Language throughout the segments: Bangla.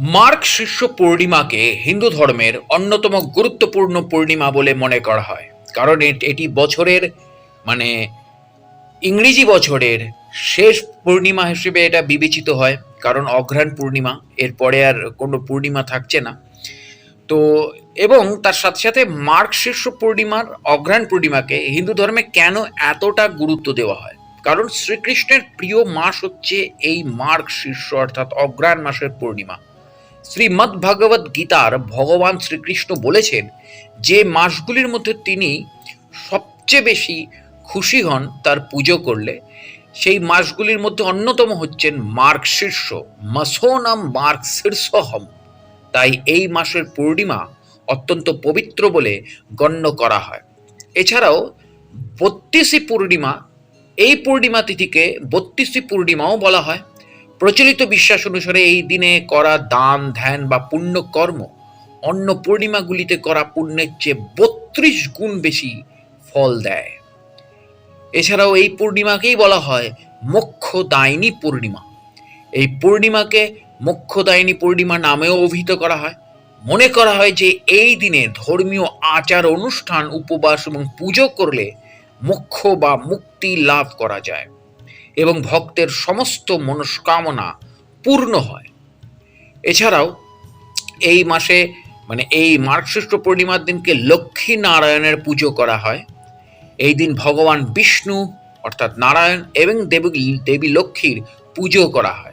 মার্গ শিষ্য পূর্ণিমাকে হিন্দু ধর্মের অন্যতম গুরুত্বপূর্ণ পূর্ণিমা বলে মনে করা হয়। কারণ এট- বছরের মানে ইংরেজি বছরের শেষ পূর্ণিমা হিসেবে এটা বিবেচিত হয়। কারণ অঘ্রাণ পূর্ণিমা, এরপরে আর কোনো পূর্ণিমা থাকছে না। তো, এবং তার সাথে সাথে মার্গ শীর্ষ পূর্ণিমার অঘ্রাণ পূর্ণিমাকে হিন্দু ধর্মে কেন এতটা গুরুত্ব দেওয়া হয়? কারণ শ্রীকৃষ্ণের প্রিয় মাস হচ্ছে এই মার্গ শীর্ষ অর্থাৎ অঘ্রাণ মাসের পূর্ণিমা। শ্রীমদ্ ভাগবত গীতার ভগবান শ্রীকৃষ্ণ বলেছেন যে মাসগুলির মধ্যে তিনি সবচেয়ে বেশি খুশি হন তার পুজো করলে। সেই মাসগুলির মধ্যে অন্যতম হচ্ছেন মার্গ শীর্ষ মসোনাম মার্গ শীর্ষহম তাই এই মাসের পূর্ণিমা অত্যন্ত পবিত্র বলে গণ্য করা হয়। এছাড়াও বত্রিশি পূর্ণিমা, এই পূর্ণিমা তিথিকে বত্রিশি পূর্ণিমাও বলা হয়। প্রচলিত বিশ্বাস অনুসারে এই দিনে করা দান, ধ্যান বা পুণ্য কর্ম অন্য পূর্ণিমাগুলিতে করা পুণ্যের চেয়ে বত্রিশ গুণ বেশি ফল দেয়। এছাড়াও এই পূর্ণিমাকেই বলা হয় মোক্ষদায়িনী পূর্ণিমা। এই পূর্ণিমাকে মোক্ষদায়িনী পূর্ণিমা নামেও অভিহিত করা হয়। মনে করা হয় যে এই দিনে ধর্মীয় আচার অনুষ্ঠান, উপবাস এবং পুজো করলে মোক্ষ বা মুক্তি লাভ করা যায়। এবং ভক্তের সমস্ত মনস্কামনা পূর্ণ হয়। এছাড়াও এই মাসে মানে এই মার্গশিষ্ট পূর্ণিমার দিনকে লক্ষ্মী নারায়ণের পুজো করা হয়। এই দিন ভগবান বিষ্ণু, অর্থাৎ নারায়ণ এবং দেবী দেবী লক্ষ্মীর পুজো করা হয়।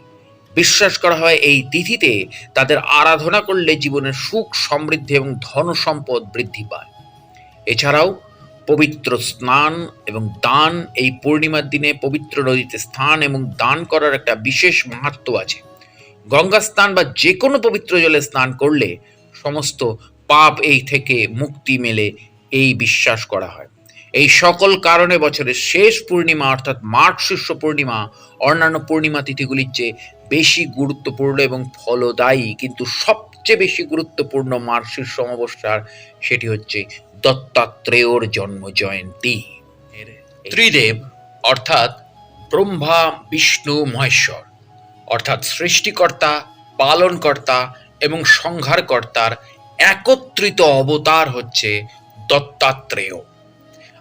বিশ্বাস করা হয় এই তিথিতে তাদের আরাধনা করলে জীবনের সুখ সমৃদ্ধি এবং ধন সম্পদ বৃদ্ধি পায়। এছাড়াও পবিত্র স্নান এবং দান, এই পূর্ণিমার দিনে পবিত্র নদীতে স্নান এবং দান করার একটা বিশেষ মাহাত্ম আছে। গঙ্গা স্নান বা যে কোনো পবিত্র জলে স্নান করলে সমস্ত পাপ এই থেকে মুক্তি মেলে এই বিশ্বাস করা হয়। এই সকল কারণে বছরের শেষ পূর্ণিমা অর্থাৎ মার্চ শীর্ষ পূর্ণিমা, অন্যান্য পূর্ণিমা তিথিগুলির চেয়ে বেশি গুরুত্বপূর্ণ এবং ফলদায়ী, কিন্তু সবচেয়ে বেশি গুরুত্বপূর্ণ মার্চ শীর্ষ অমাবস্যার সেটি হচ্ছে দত্তাত্রেয়র জন্ম জয়ন্তী। ত্রিদেব অর্থাৎ ব্রহ্মা বিষ্ণু মহেশ্বর অর্থাৎ সৃষ্টিকর্তা পালনকর্তা এবং সংহারকর্তার একত্রিত অবতার হচ্ছে দত্তাত্রেয়।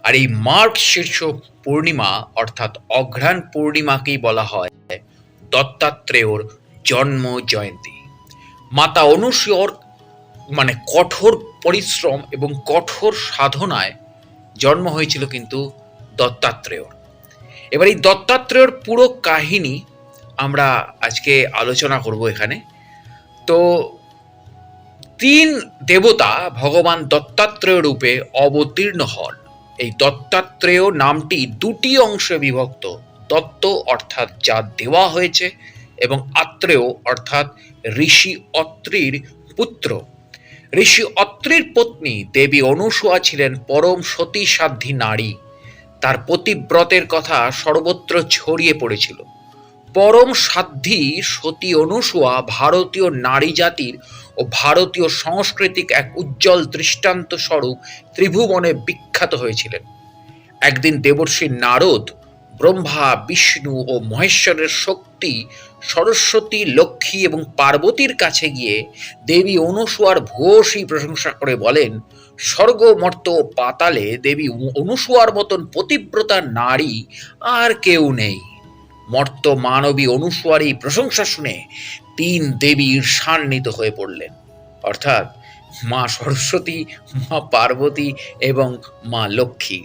আর এই মার্গ শীর্ষ পূর্ণিমা অর্থাৎ অঘ্রাণ পূর্ণিমাকেই বলা হয় দত্তাত্রেয়র জন্ম জয়ন্তী। মাতা অনুসূয়র মানে কঠোর পরিশ্রম এবং কঠোর সাধনায় জন্ম হয়েছিল কিন্তু দত্তাত্রেয়র এবার এই দত্তাত্রেয়র পুরো কাহিনী আমরা আজকে আলোচনা করব এখানে। তো তিন দেবতা ভগবান দত্তাত্রেয় রূপে অবতীর্ণ হন। এই দত্তাত্রেয় নামটি দুটি অংশে বিভক্ত, দত্ত অর্থাৎ যা দেওয়া হয়েছে এবং আত্রেয় অর্থাৎ ঋষি অত্রির পুত্র। ঋষি অত্রির পত্নী দেবী অনুসূয়া ছিলেন পরম সতী সাধ্যী নারী। তার পতিব্রতের কথা সর্বত্র ছড়িয়ে পড়েছিল। পরম সাধ্যী সতী অনুসূয়া ভারতীয় নারী জাতির ও ভারতীয় সংস্কৃতিক এক উজ্জ্বল দৃষ্টান্ত স্বরূপ ত্রিভুবনে বিখ্যাত হয়েছিলেন। একদিন দেবর্ষী নারদ ব্রহ্মা, বিষ্ণু ও মহেশ্বরের শক্তি সরস্বতী, লক্ষ্মী এবং পার্বতীর কাছে গিয়ে দেবী অনুসূয়ার ভূয়সী প্রশংসা করে বলেন স্বর্গ মর্ত পাতালে দেবী অনুসূয়ার মতন পতিব্রতা নারী আর কেউ নেই। মর্ত মানবী অনুসূয়ার এই প্রশংসা শুনে তিন দেবী ঈর্ষান্বিত হয়ে পড়লেন। অর্থাৎ মা সরস্বতী, মা পার্বতী এবং মা লক্ষ্মী।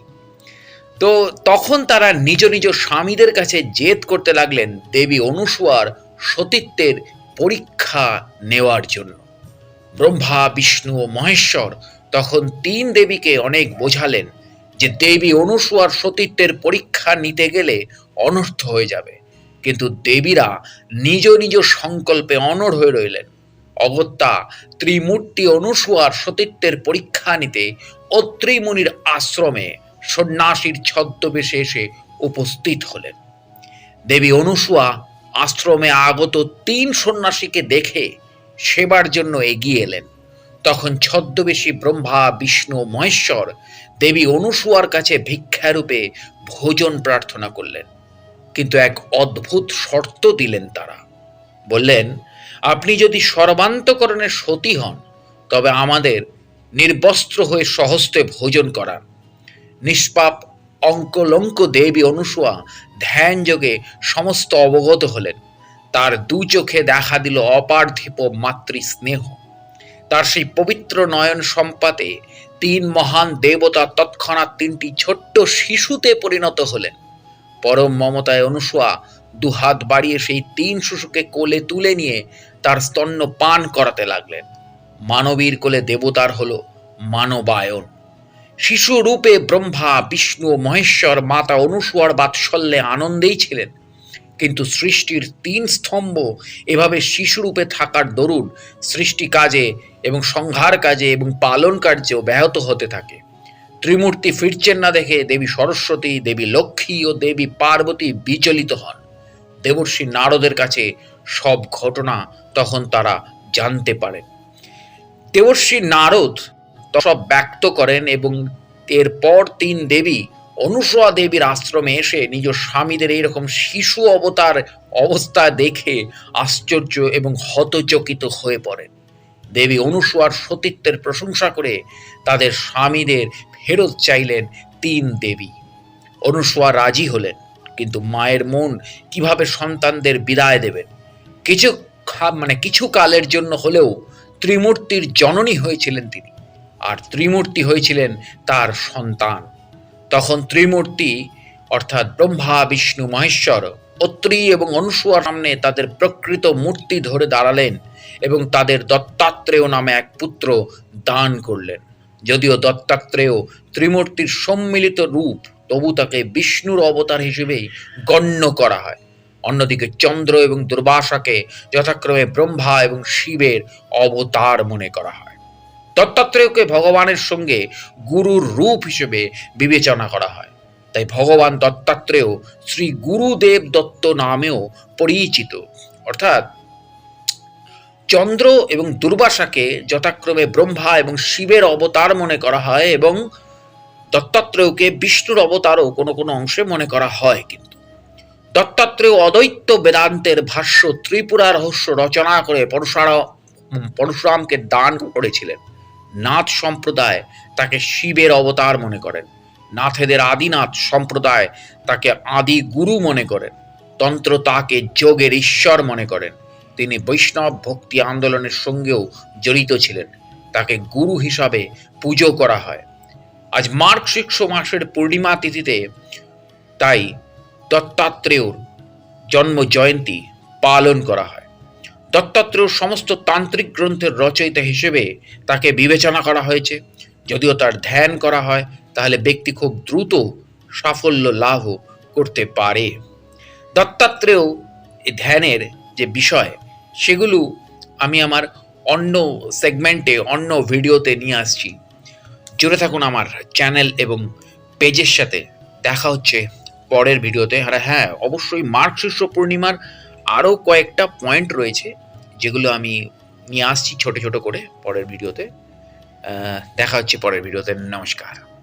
তো তখন তারা নিজ নিজ স্বামীদের কাছে জেদ করতে লাগলেন দেবী অনুসূয়ার সতীত্বের পরীক্ষা নেওয়ার জন্য। ব্রহ্মা, বিষ্ণু ও মহেশ্বর তখন তিন দেবীকে অনেক বোঝালেন যে দেবী অনুসূয়ার সতীত্বের পরীক্ষা নিতে গেলে অনর্থ হয়ে যাবে। কিন্তু দেবীরা নিজ নিজ সংকল্পে অনড় হয়ে রইলেন। অগত্যা ত্রিমূর্তি অনুসুয়ার সতীত্বের পরীক্ষা নিতে অত্রিমুনির আশ্রমে সন্ন্যাসীর ছদ্মবেশে এসে উপস্থিত হলেন। দেবী অনুসূয়া আশ্রমে আগত তিন সন্ন্যাসীকে দেখে সেবার জন্য এগিয়ে এলেন। তখন ছদ্মবেশী ব্রহ্মা, বিষ্ণু, মহেশ্বর দেবী অনুসূয়ার কাছে ভিক্ষারূপে ভোজন প্রার্থনা করলেন। কিন্তু এক অদ্ভুত শর্ত দিলেন তারা। বললেন, আপনি যদি সর্বান্তকরণের সতী হন, তবে আমাদের নির্বস্ত্র হয়ে সহস্তে ভোজন করান। নিষ্পাপ অঙ্কলঙ্ক দেবী অনুসুয়া ধ্যান যোগে সমস্ত অবগত হলেন। তার দু চোখে দেখা দিল অপার্থিব মাতৃ স্নেহ তার সেই পবিত্র নয়ন সম্পাতে তিন মহান দেবতা তৎক্ষণাৎ তিনটি ছোট্ট শিশুতে পরিণত হলেন। পরম মমতায় অনুসুয়া দুহাত বাড়িয়ে সেই তিন শিশুকে কোলে তুলে নিয়ে তার স্তন্য পান করাতে লাগলেন। মানবীর কোলে দেবতার হলো মানবায়ন। শিশু রূপে ব্রহ্মা, বিষ্ণু, মহেশ্বর, মাতা অনুসুয়ার বাৎসল্যে আনন্দেই ছিলেন। কিন্তু সৃষ্টির তিন স্তম্ভ এভাবে শিশুরূপে থাকার দরুন সৃষ্টি কাজে এবং সংহার কাজে এবং পালন কার্যেও ব্যাহত হতে থাকে। ত্রিমূর্তি ফিরছেন না দেখে দেবী সরস্বতী, দেবী লক্ষ্মী ও দেবী পার্বতী বিচলিত হন। দেবর্ষী নারদের কাছে সব ঘটনা তখন তারা জানতে পারেন। দেবর্ষী নারদ সব ব্যক্ত করেন এবং এরপর তিন দেবী অনুসয়া দেবীর আশ্রমে এসে নিজ স্বামীদের এইরকম শিশু অবতার অবস্থা দেখে আশ্চর্য এবং হতচকিত হয়ে পড়েন। দেবী অনুসয়ার সতীত্বের প্রশংসা করে তাদের স্বামীদের ফেরত চাইলেন তিন দেবী। অনুসয়া রাজি হলেন, কিন্তু মায়ের মন কীভাবে সন্তানদের বিদায় দেবেন? কিছু মানে কিছু কালের জন্য হলেও ত্রিমূর্তির জননী হয়েছিলেন তিনি। আর ত্রিমূর্তি হয়েছিলেন তার সন্তান। তখন ত্রিমূর্তি, অর্থাৎ ব্রহ্মা, বিষ্ণু, মহেশ্বর অত্রি এবং অনুসুয়ার সামনে তাদের প্রকৃত মূর্তি ধরে দাঁড়ালেন এবং তাদের দত্তাত্রেয় নামে এক পুত্র দান করলেন। যদিও দত্তাত্রেয় ত্রিমূর্তির সম্মিলিত রূপ তবু তাকে বিষ্ণুর অবতার হিসেবেই গণ্য করা হয়। অন্যদিকে চন্দ্র এবং দুর্বাসাকে যথাক্রমে ব্রহ্মা এবং শিবের অবতার মনে করা হয়। দত্তাত্রেয়কে ভগবানের সঙ্গে গুরুর রূপ হিসেবে বিবেচনা করা হয়। তাই ভগবান দত্তাত্রেয় শ্রী গুরুদেব দত্ত নামেও পরিচিত। অর্থাৎ চন্দ্র এবং দুর্বাসাকে যথাক্রমে ব্রহ্মা এবং শিবের অবতার মনে করা হয় এবং দত্তাত্রেয়কে বিষ্ণুর অবতারও কোনো কোনো অংশে মনে করা হয় কিন্তু। দত্তাত্রেয় অদ্বৈত বেদান্তের ভাষ্য ত্রিপুরা রহস্য রচনা করে পরশুরা পরশুরামকে দান করেছিলেন। নাথ সম্প্রদায় তাকে শিবের অবতার মনে করেন। নাথেদের আদিনাথ সম্প্রদায় তাকে আদি গুরু মনে করেন। তন্ত্র তাকে যোগের ঈশ্বর মনে করেন। তিনি বৈষ্ণব ভক্তি আন্দোলনের সঙ্গেও জড়িত ছিলেন। তাকে গুরু হিসাবে পুজো করা হয়। আজ মার্গ শিক্ষ মাসের পূর্ণিমা তিথিতে তাই দত্তাত্রেয়র জন্ম জয়ন্তী পালন করা হয়। দত্তাত্রেয় সমস্ত তান্ত্রিক গ্রন্থের রচয়িতা হিসেবে তাকে বিবেচনা করা হয়েছে। যদিও তার ধ্যান করা হয়, তাহলে ব্যক্তি খুব দ্রুত সাফল্য লাভ করতে পারে। দত্তাত্রেয় ধ্যানের যে বিষয়, সেগুলো আমি আমার অন্য সেগমেন্টে, অন্য ভিডিওতে নিয়ে আসছি। জুড়ে থাকুন আমার চ্যানেল এবং পেজের সাথে। দেখা হচ্ছে পরের ভিডিওতে। আর হ্যাঁ অবশ্যই মার্ক শীর্ষ পূর্ণিমার আরও কয়েকটা পয়েন্ট রয়েছে। যেগুলো আমি নিয়ে আসছি ছোট ছোট করে পরের ভিডিওতে। দেখা হচ্ছে পরের ভিডিওতে। নমস্কার।